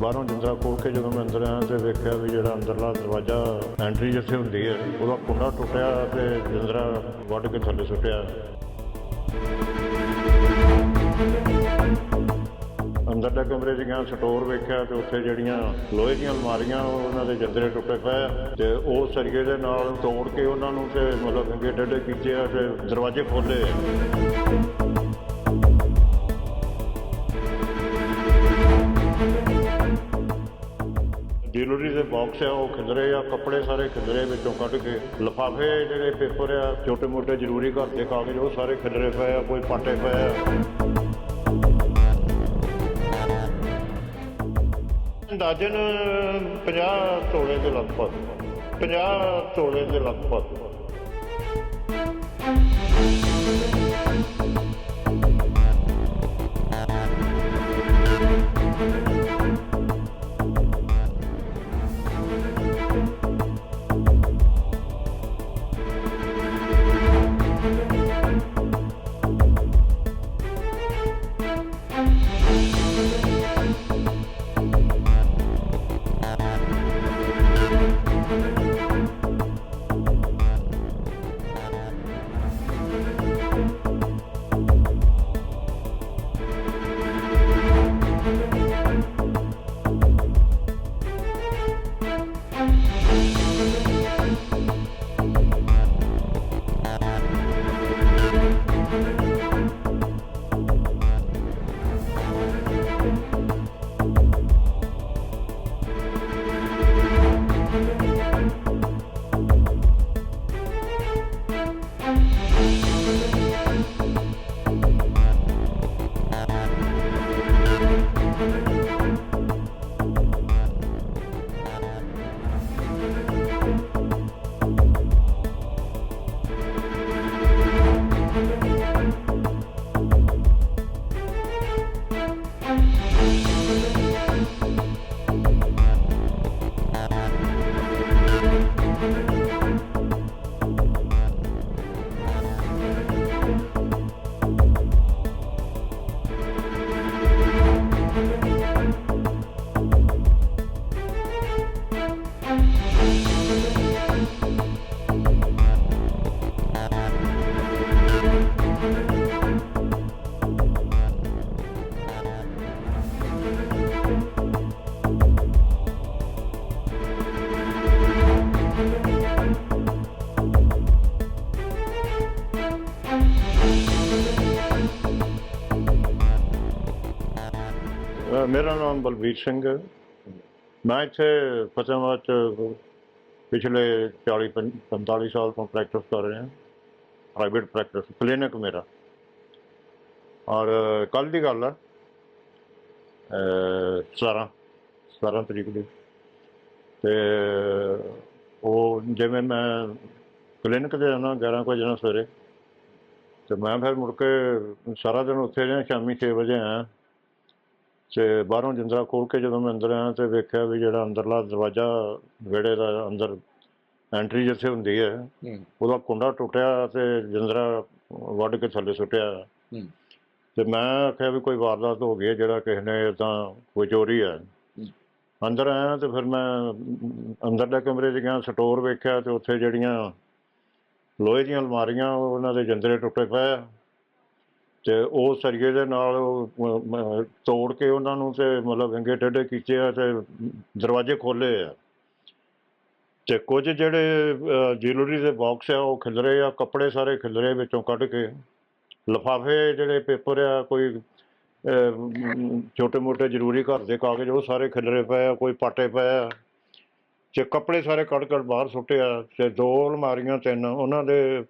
ਬਾਹਰੋਂ ਜਿੰਦਰਾ ਖੋਲ ਕੇ ਜਦੋਂ ਮੈਂ ਅੰਦਰ ਆਇਆ ਤੇ ਵੇਖਿਆ ਵੀ ਜਿਹੜਾ ਅੰਦਰਲਾ ਦਰਵਾਜ਼ਾ ਐਂਟਰੀ ਜਿੱਥੇ ਹੁੰਦੀ ਹੈ, ਉਹਦਾ ਕੁੰਡਾ ਟੁੱਟਿਆ ਤੇ ਜਿੰਦਰਾ ਵੱਢ ਕੇ ਥੱਲੇ ਸੁੱਟਿਆ। ਅੰਦਰ ਦੇ ਕਮਰੇ 'ਚ ਗਿਆ ਸਟੋਰ ਵੇਖਿਆ ਤੇ ਉੱਥੇ ਜਿਹੜੀਆਂ ਲੋਹੇ ਦੀਆਂ ਅਲਮਾਰੀਆਂ ਉਹਨਾਂ ਦੇ ਜਿੰਦਰੇ ਟੁੱਟੇ ਪਏ ਆ ਤੇ ਉਹ ਸਰੀਏ ਦੇ ਨਾਲ ਤੋੜ ਕੇ ਉਹਨਾਂ ਨੂੰ ਤੇ ਮਤਲਬ ਅੱਗੇ ਡੱਡੇ ਕੀਤੇ ਆ ਤੇ ਦਰਵਾਜ਼ੇ ਖੋਲੇ ਆ ਦੇ ਬਾਕਸ ਆ, ਉਹ ਖਿੰਦਰੇ ਆ, ਕੱਪੜੇ ਸਾਰੇ ਖਿੰਦਰੇ ਵਿੱਚੋਂ ਕੱਢ ਕੇ ਲਿਫਾਫੇ ਜਿਹੜੇ ਪੇਪਰ ਆ, ਛੋਟੇ ਮੋਟੇ ਜ਼ਰੂਰੀ ਘਰ ਦੇ ਕਾਗਜ਼, ਉਹ ਸਾਰੇ ਖਿੰਦਰੇ ਪਏ ਆ, ਕੋਈ ਪਾਟੇ ਪਏ ਆ। ਅੰਦਾਜ਼ਨ 50 ਤੋਲੇ ਦੇ ਲਗਭਗ 50 ਤੋਲੇ ਦੇ ਲਗਭਗ। ਮੇਰਾ ਨਾਮ ਬਲਬੀਰ ਸਿੰਘ ਹੈ। ਮੈਂ ਇੱਥੇ ਫਤਿਹਾਬਾਦ ਚ ਪਿਛਲੇ 40 ਪੰ- 45 ਸਾਲ ਤੋਂ ਪ੍ਰੈਕਟਿਸ ਕਰ ਰਿਹਾ। ਪ੍ਰਾਈਵੇਟ ਪ੍ਰੈਕਟਿਸ ਕਲੀਨਿਕ ਮੇਰਾ। ਔਰ ਕੱਲ ਦੀ ਗੱਲ ਹੈ ਅਹ 17 17 ਤਰੀਕ ਦੀ। ਤੇ ਉਹ ਜਿਵੇਂ ਮੈਂ ਕਲੀਨਿਕ ਤੇ ਆਉਣਾ 11 ਕੁ ਵਜੇ ਜਾਣਾ ਸਵੇਰੇ, ਤੇ ਮੈਂ ਫਿਰ ਮੁੜ ਕੇ ਸਾਰਾ ਦਿਨ ਉੱਥੇ ਰਿਹਾ ਸ਼ਾਮੀ 6 ਵਜੇ ਆਇਆ। ਤੇ ਬਾਹਰੋਂ ਜਿੰਦਰਾ ਖੋਲ ਕੇ ਜਦੋਂ ਮੈਂ ਅੰਦਰ ਆਇਆ ਤੇ ਵੇਖਿਆ ਵੀ ਜਿਹੜਾ ਅੰਦਰਲਾ ਦਰਵਾਜ਼ਾ ਵਿਹੜੇ ਦਾ ਅੰਦਰ ਐਂਟਰੀ ਜਿੱਥੇ ਹੁੰਦੀ ਹੈ ਉਹਦਾ ਕੁੰਡਾ ਟੁੱਟਿਆ ਤੇ ਜਿੰਦਰਾ ਵੱਢ ਕੇ ਥੱਲੇ ਸੁੱਟਿਆ। ਤੇ ਮੈਂ ਆਖਿਆ ਵੀ ਕੋਈ ਵਾਰਦਾਤ ਹੋ ਗਈ ਹੈ ਜਿਹੜਾ ਕਿਸੇ ਨੇ ਤਾਂ ਕੋਈ ਚੋਰੀ ਹੈ। ਅੰਦਰ ਆਇਆ ਤੇ ਫਿਰ ਮੈਂ ਅੰਦਰਲੇ ਕਮਰੇ 'ਚ ਗਿਆ ਸਟੋਰ ਵੇਖਿਆ ਤੇ ਉੱਥੇ ਜਿਹੜੀਆਂ ਲੋਹੇ ਦੀਆਂ ਅਲਮਾਰੀਆਂ ਉਹਨਾਂ ਦੇ ਜਿੰਦਰੇ ਟੁੱਟੇ ਪਏ ਆ। ਤੇ ਉਹ ਸਰੀਏ ਦੇ ਨਾਲ ਉਹ, ਤੋੜ ਕੇ ਉਹਨਾਂ ਨੂੰ ਤੇ ਮਤਲਬ ਵਿੰਗੇ ਟੇਢੇ ਕੀਤੇ ਆ ਤੇ ਦਰਵਾਜ਼ੇ ਖੋਲੇ ਆ। ਤੇ ਕੁਝ ਜਿਹੜੇ ਜੁਐਲਰੀ ਦੇ ਬਾਕਸ ਆ ਉਹ ਖਿਲਰੇ ਆ ਕੱਪੜੇ ਸਾਰੇ ਖਿਲਰੇ ਵਿੱਚੋਂ ਕੱਢ ਕੇ। ਲਿਫਾਫੇ ਜਿਹੜੇ ਪੇਪਰ ਆ ਕੋਈ ਛੋਟੇ ਮੋਟੇ ਜ਼ਰੂਰੀ ਘਰ ਦੇ ਕਾਗਜ਼ ਉਹ ਸਾਰੇ ਖਿਲਰੇ ਪਏ ਆ ਕੋਈ ਪਾਟੇ ਪਏ ਆ। ਤੇ ਕੱਪੜੇ ਸਾਰੇ ਕੱਢ ਕੱਢ ਬਾਹਰ ਸੁੱਟੇ ਆ ਤੇ ਦੋ ਅਲਮਾਰੀਆਂ ਤਿੰਨ ਉਹਨਾਂ ਦੇ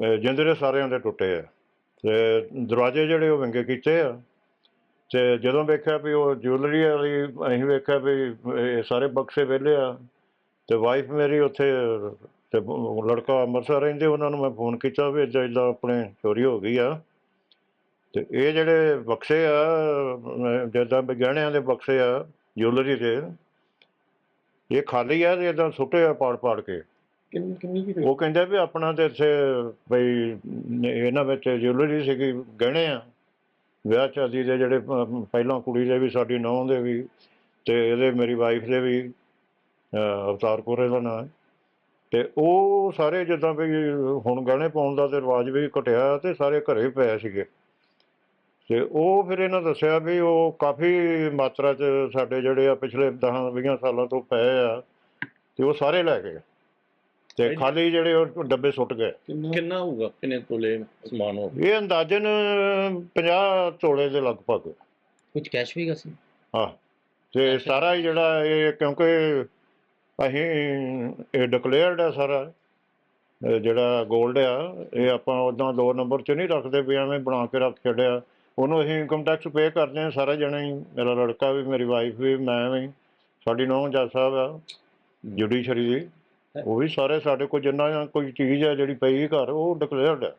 ਅਹ, ਜਿੰਦਰੇ ਸਾਰਿਆਂ ਦੇ ਟੁੱਟੇ ਆ। ਤੇ ਦਰਵਾਜ਼ੇ ਜਿਹੜੇ ਉਹ ਵਿੰਗੇ ਕੀਤੇ ਆ। ਤੇ ਜਦੋਂ ਵੇਖਿਆ ਵੀ ਉਹ ਜੁਐਲਰੀ ਵਾਲੀ, ਅਸੀਂ ਵੇਖਿਆ ਵੀ ਇਹ ਸਾਰੇ ਬਕਸੇ ਵਿਹਲੇ ਆ। ਤੇ ਵਾਈਫ ਮੇਰੀ ਉੱਥੇ, ਤੇ ਲੜਕਾ ਅੰਮ੍ਰਿਤਸਰ ਰਹਿੰਦੇ, ਉਹਨਾਂ ਨੂੰ ਮੈਂ ਫੋਨ ਕੀਤਾ ਵੀ ਏਦਾਂ ਏਦਾਂ ਆਪਣੇ ਚੋਰੀ ਹੋ ਗਈ ਆ। ਤੇ ਇਹ ਜਿਹੜੇ ਬਕਸੇ ਆ, ਜਿੱਦਾਂ ਵੀ ਗਹਿਣਿਆਂ ਦੇ ਬਕਸੇ ਆ, ਜੁਐਲਰੀ ਦੇ, ਇਹ ਖਾਲੀ ਆ ਤੇ ਏਦਾਂ ਸੁੱਟੇ ਆ ਪਾੜ ਪਾੜ ਕੇ। ਕਿੰਨੀ ਕਿੰਨੀ ਕੀ ਉਹ ਕਹਿੰਦੇ ਵੀ ਆਪਣਾ ਤੇ ਇੱਥੇ ਬਈ ਇਹਨਾਂ ਵਿੱਚ ਜੁਐਲਰੀ ਸੀਗੀ, ਗਹਿਣੇ ਆ। ਵਿਆਹ ਸ਼ਾਦੀ ਦੇ ਜਿਹੜੇ ਪਹਿਲਾਂ ਕੁੜੀ ਦੇ ਵੀ, ਸਾਡੀ ਨੌਂ ਦੇ ਵੀ ਤੇ ਇਹਦੇ ਮੇਰੀ ਵਾਈਫ ਦੇ ਵੀ ਅਵਤਾਰ ਕੋਰੇ ਦਾ ਨਾਂ। ਹੈ ਤੇ ਉਹ ਸਾਰੇ ਜਿੱਦਾਂ ਵੀ ਹੁਣ ਗਹਿਣੇ ਪਾਉਣ ਦਾ ਤੇ ਰਿਵਾਜ ਵੀ ਘਟਿਆ ਤੇ ਸਾਰੇ ਘਰੇ ਪਏ ਸੀਗੇ। ਤੇ ਉਹ ਫਿਰ ਇਹਨਾਂ ਦੱਸਿਆ ਵੀ ਉਹ ਕਾਫੀ ਮਾਤਰਾ 'ਚ ਸਾਡੇ ਜਿਹੜੇ ਆ ਪਿਛਲੇ 10 20 ਸਾਲਾਂ ਤੋਂ ਪਏ ਆ ਤੇ ਉਹ ਸਾਰੇ ਲੈ ਗਏ। ਤੇ ਖਾਲੀ ਜਿਹੜੇ ਉਹ ਡੱਬੇ ਸੁੱਟ ਗਏ। ਕਿੰਨਾ? ਹੋਊਗਾ? ਕਿੰਨੇ ਤੋਲੇ ਸਮਾਨ ਹੋ ਇਹ ਅੰਦਾਜ਼ਨ 50 ਤੋਲੇ ਦੇ ਲਗਭਗ। ਕੁਝ ਕੈਸ਼ ਵੀ ਸੀ? ਹਾਂ। ਤੇ ਸਾਰਾ ਹੀ ਜਿਹੜਾ ਇਹ ਕਿਉਂਕਿ ਅਸੀਂ ਇਹ ਡਿਕਲੇਅਰਡ ਹੈ ਸਾਰਾ। ਜਿਹੜਾ 골ਡ ਆ ਇਹ ਆਪਾਂ ਉਦਾਂ ਦੋ ਨੰਬਰ 'ਚ ਨਹੀਂ ਰੱਖਦੇ ਵੀ ਐਵੇਂ ਬਣਾ ਕੇ ਰੱਖ ਛੱਡਿਆ। ਉਹਨੂੰ ਅਸੀਂ ਇਨਕਮ ਟੈਕਸ ਪੇ ਕਰਦੇ ਹਾਂ ਸਾਰੇ ਜਣੇ ਹੀ। ਮੇਰਾ ਲੜਕਾ ਵੀ ਮੇਰੀ ਵਾਈਫ ਵੀ ਮੈਂ ਵੀ। ਸਾਡੀ ਨੌਂ ਜੱਜ ਸਾਹਿਬ ਆ ਜੁਡੀਸ਼ਰੀ ਦੀ। ਉਹ ਵੀ ਸਾਰੇ ਸਾਡੇ ਕੋਲ ਜਿੰਨਾ ਕੋਈ ਚੀਜ਼ ਆ ਜਿਹੜੀ ਪਈ ਘਰ ਉਹ ਡਿਕਲੇਅਰਡ ਹੈ।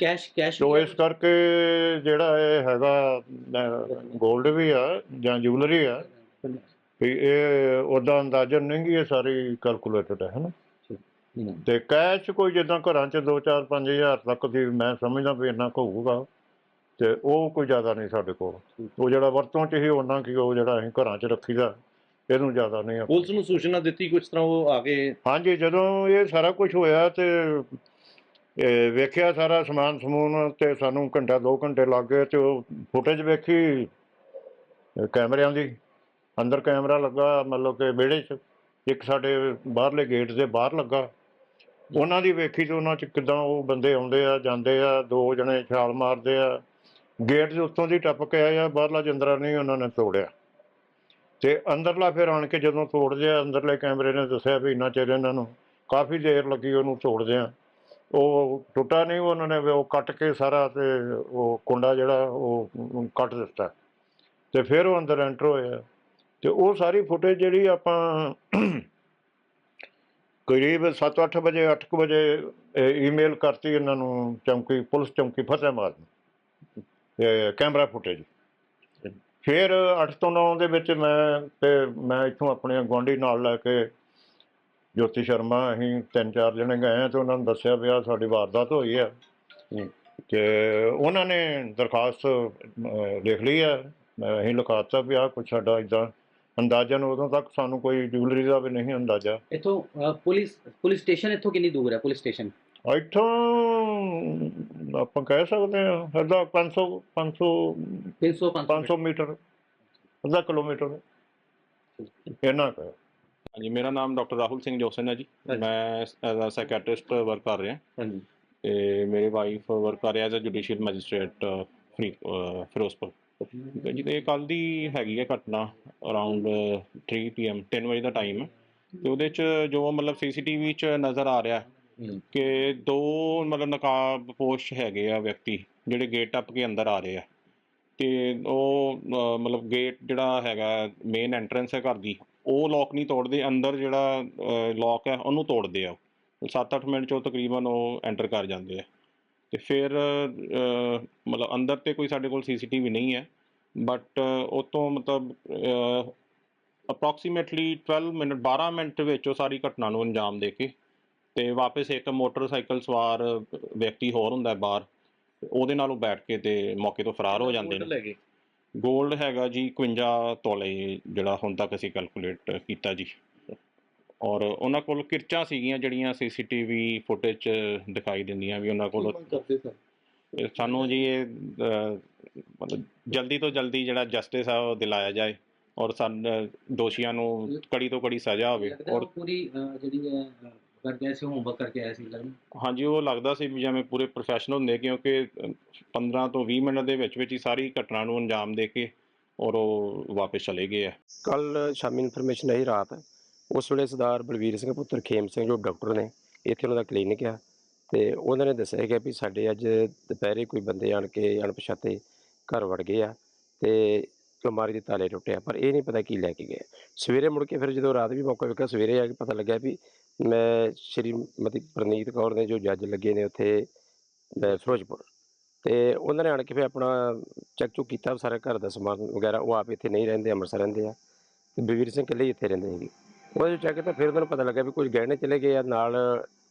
ਕੈਸ਼ ਕੈਸ਼ ਸੋ ਇਸ ਕਰਕੇ ਜਿਹੜਾ ਇਹ ਹੈਗਾ 골ਡ ਵੀ ਆ ਜਾਂ ਜੁਐਲਰੀ ਆ ਵੀ ਇਹ ਉਹਦਾ ਅੰਦਾਜ਼ਨ ਨਹੀਂ ਇਹ ਸਾਰੀ ਕੈਲਕੂਲੇਟਡ ਹੈ ਹਨਾ? ਤੇ ਕੈਸ਼ ਕੋਈ ਜਿੱਦਾਂ ਘਰਾਂ 'ਚ 2 4 5000 ਤੱਕ ਦੀ ਮੈਂ ਸਮਝਦਾ ਵੀ ਇੰਨਾ ਕੁ ਹੋਊਗਾ ਤੇ ਉਹ ਕੋਈ ਜ਼ਿਆਦਾ ਨਹੀਂ ਸਾਡੇ ਕੋਲ। ਉਹ ਜਿਹੜਾ ਵਰਤੋਂ 'ਚ ਹੀ ਉਹਨਾਂ ਕੀ ਉਹ ਜਿਹੜਾ ਅਸੀਂ ਘਰਾਂ 'ਚ ਰੱਖੀਦਾ। ਇਹਨੂੰ ਜ਼ਿਆਦਾ ਨਹੀਂ ਪੁਲਿਸ ਨੂੰ ਸੂਚਨਾ ਦਿੱਤੀ ਕੁਝ ਤਰ੍ਹਾਂ ਉਹ ਆ ਕੇ? ਹਾਂਜੀ ਜਦੋਂ ਇਹ ਸਾਰਾ ਕੁਝ ਹੋਇਆ ਤੇ ਇਹ ਵੇਖਿਆ ਸਾਰਾ ਸਮਾਨ ਸਮੂਨ ਤੇ ਸਾਨੂੰ ਘੰਟਾ 2 ਘੰਟੇ ਲੱਗ ਗਏ ਤੇ ਉਹ ਫੁਟੇਜ ਵੇਖੀ ਇਹ ਕੈਮਰਿਆਂ ਦੀ। ਅੰਦਰ ਕੈਮਰਾ ਲੱਗਾ ਮਤਲਬ ਕਿ ਵਿਹੜੇ 'ਚ। ਇੱਕ ਸਾਡੇ ਬਾਹਰਲੇ ਗੇਟ ਦੇ ਬਾਹਰ ਲੱਗਾ। ਉਹਨਾਂ ਦੀ ਵੇਖੀ ਤੇ ਉਹਨਾਂ 'ਚ ਕਿਦਾਂ ਉਹ ਬੰਦੇ ਆਉਂਦੇ ਆ ਜਾਂਦੇ ਆ ਦੋ ਜਣੇ ਛਾਲ ਮਾਰਦੇ ਆ। ਗੇਟ ਦੇ ਉੱਤੋਂ ਦੀ ਟੱਪ ਕੇ ਆਏ ਆ ਬਾਹਰਲਾ ਜਿੰਦਰਾ ਨਹੀਂ ਉਹਨਾਂ ਨੇ ਤੋੜਿਆ। ਤੇ ਅੰਦਰਲਾ ਫਿਰ ਆਣ ਕੇ ਜਦੋਂ ਤੋੜਦੇ ਆ ਅੰਦਰਲੇ ਕੈਮਰੇ ਨੇ ਦੱਸਿਆ ਵੀ ਇੰਨਾ ਚਿਰ ਇਹਨਾਂ ਨੂੰ ਕਾਫੀ ਦੇਰ ਲੱਗੀ ਉਹਨੂੰ ਤੋੜਦੇ ਆ ਉਹ ਟੁੱਟਾ ਨਹੀਂ, ਉਹਨਾਂ ਨੇ ਵੀ ਉਹ ਕੱਟ ਕੇ ਸਾਰਾ ਤੇ ਉਹ ਕੁੰਡਾ ਜਿਹੜਾ, ਉਹ ਕੱਟ ਦਿੱਤਾ। ਤੇ ਫਿਰ ਉਹ ਅੰਦਰ ਐਂਟਰ ਹੋਇਆ। ਤੇ ਉਹ ਸਾਰੀ ਫੁਟੇਜ ਜਿਹੜੀ ਆਪਾਂ ਕਰੀਬ 7-8 ਵਜੇ 8 ਵਜੇ ਈਮੇਲ ਕਰਤੀ ਇਹਨਾਂ ਨੂੰ ਚੌਂਕੀ, ਪੁਲਿਸ ਚੌਂਕੀ ਫਤਿਹਾਬਾਦ ਨੂੰ। ਕੈਮਰਾ ਫੁਟੇਜ ਫਿਰ 8 ਤੋਂ 9 ਦੇ ਵਿੱਚ ਮੈਂ ਤੇ ਮੈਂ ਇੱਥੋਂ ਆਪਣੇ ਗੁਆਂਢੀ ਨਾਲ ਲੈ ਕੇ ਜੋਤੀ ਸ਼ਰਮਾ ਅਸੀਂ ਤਿੰਨ ਚਾਰ ਜਣੇ ਗਏ ਤੇ ਉਹਨਾਂ ਨੂੰ ਦੱਸਿਆ ਵੀ ਆਹ ਸਾਡੀ ਵਾਰਦਾਤ ਹੋਈ ਆ। ਤੇ ਉਹਨਾਂ ਨੇ ਦਰਖਾਸਤ ਲਿਖ ਲਈ ਆ। ਮੈਂ ਅਸੀਂ ਲਿਖਾਤਾ ਵੀ ਆ ਕੁਛ ਸਾਡਾ ਇਦਾਂ ਅੰਦਾਜ਼ਨ ਉਦੋਂ ਤੱਕ ਸਾਨੂੰ ਕੋਈ ਜੁਐਲਰੀ ਦਾ ਵੀ ਨਹੀਂ ਅੰਦਾਜ਼ਾ। ਇਥੋਂ ਪੁਲਿਸ ਪੁਲਿਸ ਸਟੇਸ਼ਨ ਇਥੋਂ ਕਿੰਨੀ ਦੂਰ ਹੈ? Police station? ਇੱਥੋਂ ਆਪਾਂ ਕਹਿ ਸਕਦੇ ਹਾਂ ਅੱਧਾ 500 500 300 500 500 ਮੀਟਰ। ਅੱਧਾ ਕਿਲੋਮੀਟਰ। ਇੰਨਾ ਕੁ ਹੈ। ਹਾਂਜੀ ਮੇਰਾ ਨਾਮ ਡਾਕਟਰ ਰਾਹੁਲ ਸਿੰਘ ਜੋਸਨ ਹੈ ਜੀ। ਮੈਂ ਐਜ਼ ਅ ਸਾਈਕੈਟ੍ਰਿਸਟ ਵਰਕ ਕਰ ਰਿਹਾ। ਹਾਂਜੀ। ਤੇ ਮੇਰੇ ਵਾਈਫ ਵਰਕ ਕਰ ਰਿਹਾ ਐਜ਼ ਅ ਜੁਡੀਸ਼ੀਅਲ ਮੈਜਿਸਟ੍ਰੇਟ ਫਰੀ ਫਿਰੋਜ਼ਪੁਰ। ਜੀ ਤੇ ਕੱਲ ਦੀ ਹੈਗੀ ਹੈ ਘਟਨਾ ਅਰਾਊਂਡ 3 ਪੀਐਮ 3 ਵਜੇ ਦਾ ਟਾਈਮ ਹੈ। ਤੇ ਉਹਦੇ ਚ ਜੋ ਮਤਲਬ ਸੀਸੀਟੀਵੀ ਚ ਨਜ਼ਰ ਆ ਰਿਹਾ ਹੂੰ। ਕਿ ਦੋ ਮਤਲਬ ਨਕਾਬ ਪੋਸ਼ ਹੈਗੇ ਆ ਵਿਅਕਤੀ ਜਿਹੜੇ ਗੇਟ ਟੱਪ ਕੇ ਅੰਦਰ ਆ ਰਹੇ ਆ। ਤੇ ਉਹ ਅਹ, ਮਤਲਬ ਗੇਟ ਜਿਹੜਾ ਹੈਗਾ ਮੇਨ ਐਂਟਰੈਂਸ ਹੈ ਘਰ ਦੀ ਉਹ ਲੋਕ ਨਹੀਂ ਤੋੜਦੇ ਅੰਦਰ ਜਿਹੜਾ ਲੋਕ ਹੈ ਉਹਨੂੰ ਤੋੜਦੇ ਆ 7-8 ਮਿੰਟ 'ਚੋਂ ਤਕਰੀਬਨ ਉਹ ਐਂਟਰ ਕਰ ਜਾਂਦੇ ਆ। ਤੇ ਫਿਰ ਅਹ, ਮਤਲਬ ਅੰਦਰ ਤੇ ਕੋਈ ਸਾਡੇ ਕੋਲ ਸੀਸੀਟੀਵੀ ਨਹੀਂ ਹੈ ਬਟ ਉਹ ਤੋਂ ਮਤਲਬ ਅਪਰੋਕਸੀਮੇਟਲੀ 12 ਮਿੰਟ 12 ਮਿੰਟ ਵਿੱਚ ਉਹ ਸਾਰੀ ਘਟਨਾ ਨੂੰ ਅੰਜਾਮ ਦੇ ਕੇ ਤੇ ਵਾਪਸ ਇੱਕ ਮੋਟਰਸਾਈਕਲ ਸਵਾਰ ਵਿਅਕਤੀ ਹੋਰ ਹੁੰਦਾ ਬਾਹਰ ਉਹਦੇ ਨਾਲ ਉਹ ਬੈਠ ਕੇ ਤੇ ਮੌਕੇ ਤੋਂ ਫਰਾਰ ਹੋ ਜਾਂਦੇ ਨੇ। ਲੈ ਗਏ। 골ਡ ਹੈਗਾ ਜੀ 51 ਤੋਲੇ ਜਿਹੜਾ ਹੁਣ ਤੱਕ ਅਸੀਂ ਕੈਲਕੂਲੇਟ ਕੀਤਾ ਜੀ। ਔਰ ਉਹਨਾਂ ਕੋਲ ਕਿਰਚਾਂ ਸੀਗੀਆਂ ਜਿਹੜੀਆਂ ਸੀਸੀਟੀਵੀ ਫੁਟੇਜ 'ਚ ਦਿਖਾਈ ਦਿੰਦੀਆਂ ਵੀ ਉਹਨਾਂ ਕੋਲ। ਕਰਦੇ ਸਾਨੂੰ ਜੀ ਇਹ ਮਤਲਬ ਜਲਦੀ ਤੋਂ ਜਲਦੀ ਜਿਹੜਾ ਜਸਟਿਸ ਆ ਉਹ ਦਿਲਾਇਆ ਜਾਏ ਔਰ ਸਨ ਦੋਸ਼ੀਆਂ ਨੂੰ ਕੜੀ ਤੋਂ ਕੜੀ ਸਜ਼ਾ ਹੋਵੇ ਔਰ ਪੂਰੀ ਜਿਹੜੀ ਹੈ ਕਰਕੇ ਆਏ ਸੀ ਹੋਮਵਰਕ ਕਰਕੇ ਆਇਆ ਸੀ ਲੱਗਦਾ। ਹਾਂਜੀ ਉਹ ਲੱਗਦਾ ਸੀ ਵੀ ਜਿਵੇਂ ਪੂਰੇ ਪ੍ਰੋਫੈਸ਼ਨਲ ਹੁੰਦੇ ਕਿਉਂਕਿ ਅਹ, 15 ਤੋਂ 20 ਮਿੰਟ ਦੇ ਵਿੱਚ ਵਿੱਚ ਹੀ ਸਾਰੀ ਘਟਨਾ ਨੂੰ ਅੰਜਾਮ ਦੇ ਕੇ ਔਰ ਉਹ ਵਾਪਸ ਚਲੇ ਗਏ ਆ। ਕੱਲ ਸ਼ਾਮੀ ਇਨਫੋਰਮੇਸ਼ਨ ਆਈ ਰਾਤ ਉਸ ਵੇਲੇ ਸਰਦਾਰ ਬਲਵੀਰ ਸਿੰਘ ਪੁੱਤਰ ਖੇਮ ਸਿੰਘ ਜੋ ਡਾਕਟਰ ਨੇ ਇੱਥੇ ਉਹਨਾਂ ਦਾ ਕਲੀਨਿਕ ਆ ਤੇ ਉਹਨਾਂ ਨੇ ਦੱਸਿਆ ਕਿ ਵੀ ਸਾਡੇ ਅੱਜ ਦੁਪਹਿਰੇ ਕੋਈ ਬੰਦੇ ਆਣ ਕੇ ਅਣਪਛਾਤੇ ਘਰ ਵੜ ਗਏ ਆ ਤੇ ਅਲਮਾਰੀ ਦੇ ਤਾਲੇ ਟੁੱਟੇ ਆ ਪਰ ਇਹ ਨਹੀਂ ਪਤਾ ਕੀ ਲੈ ਕੇ ਗਏ। ਸਵੇਰੇ ਮੁੜ ਕੇ ਫਿਰ ਜਦੋਂ ਰਾਤ ਵੀ ਮੌਕਾ ਵੇਖਿਆ ਸਵੇਰੇ ਆ ਕੇ ਪਤਾ ਲੱਗਿਆ ਵੀ ਮੈਂ ਸ਼੍ਰੀਮਤੀ ਪ੍ਰਨੀਤ ਕੌਰ ਨੇ ਜੋ ਜੱਜ ਲੱਗੇ ਨੇ ਉੱਥੇ ਫਿਰੋਜ਼ਪੁਰ। ਤੇ ਉਹਨਾਂ ਨੇ ਆਣ ਕੇ ਫਿਰ ਆਪਣਾ ਚੈੱਕ ਚੁੱਕ ਕੀਤਾ ਸਾਰਾ ਘਰ ਦਾ ਸਮਾਨ ਵਗੈਰਾ, ਉਹ ਆਪ ਇੱਥੇ ਨਹੀਂ ਰਹਿੰਦੇ, ਅੰਮ੍ਰਿਤਸਰ ਰਹਿੰਦੇ ਆ। ਤੇ ਬਲਵੀਰ ਸਿੰਘ ਇਕੱਲੇ ਹੀ ਇੱਥੇ ਰਹਿੰਦੇ ਸੀਗੇ। ਉਹਦੇ ਚੈੱਕ ਤਾਂ ਫਿਰ ਉਹਨਾਂ ਨੂੰ ਪਤਾ ਲੱਗਾ ਵੀ ਕੁਝ ਗਹਿਣੇ ਚਲੇ ਗਏ ਆ, ਨਾਲ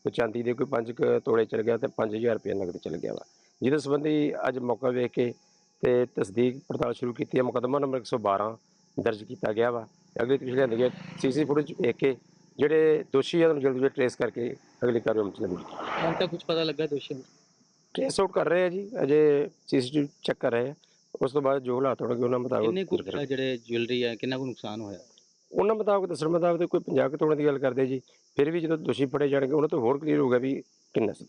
ਕੋਈ ਚਾਂਦੀ ਦੇ ਕੋਈ 5 ਤੋੜੇ ਚਲ ਗਿਆ ਤੇ 5000 ਰੁਪਏ ਨਗਦ ਚਲ ਗਿਆ ਵਾ। ਜਿਹਦੇ ਸੰਬੰਧੀ ਅੱਜ ਮੌਕਾ ਵੇਖ ਕੇ ਤੇ ਤਸਦੀਕ ਪੜਤਾਲ ਸ਼ੁਰੂ ਕੀਤੀ ਹੈ, ਮੁਕੱਦਮਾ ਨੰਬਰ 112 ਦਰਜ ਕੀਤਾ ਗਿਆ ਵਾ। ਅਗਲੀ ਤਫਸੀਲ ਲਿਆਂਦੀ ਗਈ ਸੀਸੀ ਫੁਟੇਜ ਵੇਖ ਕੇ ਜਿਹੜੇ ਦੋਸ਼ੀ ਆ ਉਹਨਾਂ ਨੂੰ ਜਲਦੀ ਜਲਦੀ ਟ੍ਰੇਸ ਕਰਕੇ ਅਗਲੀ ਕਾਰਵਾਈ ਵਿੱਚ ਲਿਆਂਦੀ ਹੁਣ ਤੱਕ ਕੁਝ ਪਤਾ ਲੱਗਾ ਦੋਸ਼ੀਆਂ ਦਾ ਟ੍ਰੇਸ ਆਊਟ ਕਰ ਰਹੇ ਆ ਜੀ ਅਜੇ ਸੀਸੀਟੀਵੀ ਚੈੱਕ ਕਰ ਰਹੇ ਆ। ਉਸ ਤੋਂ ਬਾਅਦ ਜੋ ਹਾਲਾਤ ਹੋਣਗੇ ਉਹਨਾਂ ਮੁਤਾਬਕ ਕਿੰਨੇ ਕੁ ਜਿਹੜੇ ਜੁਐਲਰੀ ਹੈ ਕਿੰਨਾ ਕੁ ਨੁਕਸਾਨ ਹੋਇਆ? ਉਹਨਾਂ ਮੁਤਾਬਕ ਦੱਸਣ ਮੁਤਾਬਕ ਕੋਈ 50 ਕੁ ਤੋਲੇ ਦੀ ਗੱਲ ਕਰਦੇ ਜੀ। ਫਿਰ ਵੀ ਜਦੋਂ ਦੋਸ਼ੀ ਫੜੇ ਜਾਣਗੇ ਉਹਨਾਂ ਤੋਂ ਹੋਰ ਕਲੀਅਰ ਹੋਊਗਾ ਵੀ ਕਿੰਨਾ ਸੀ।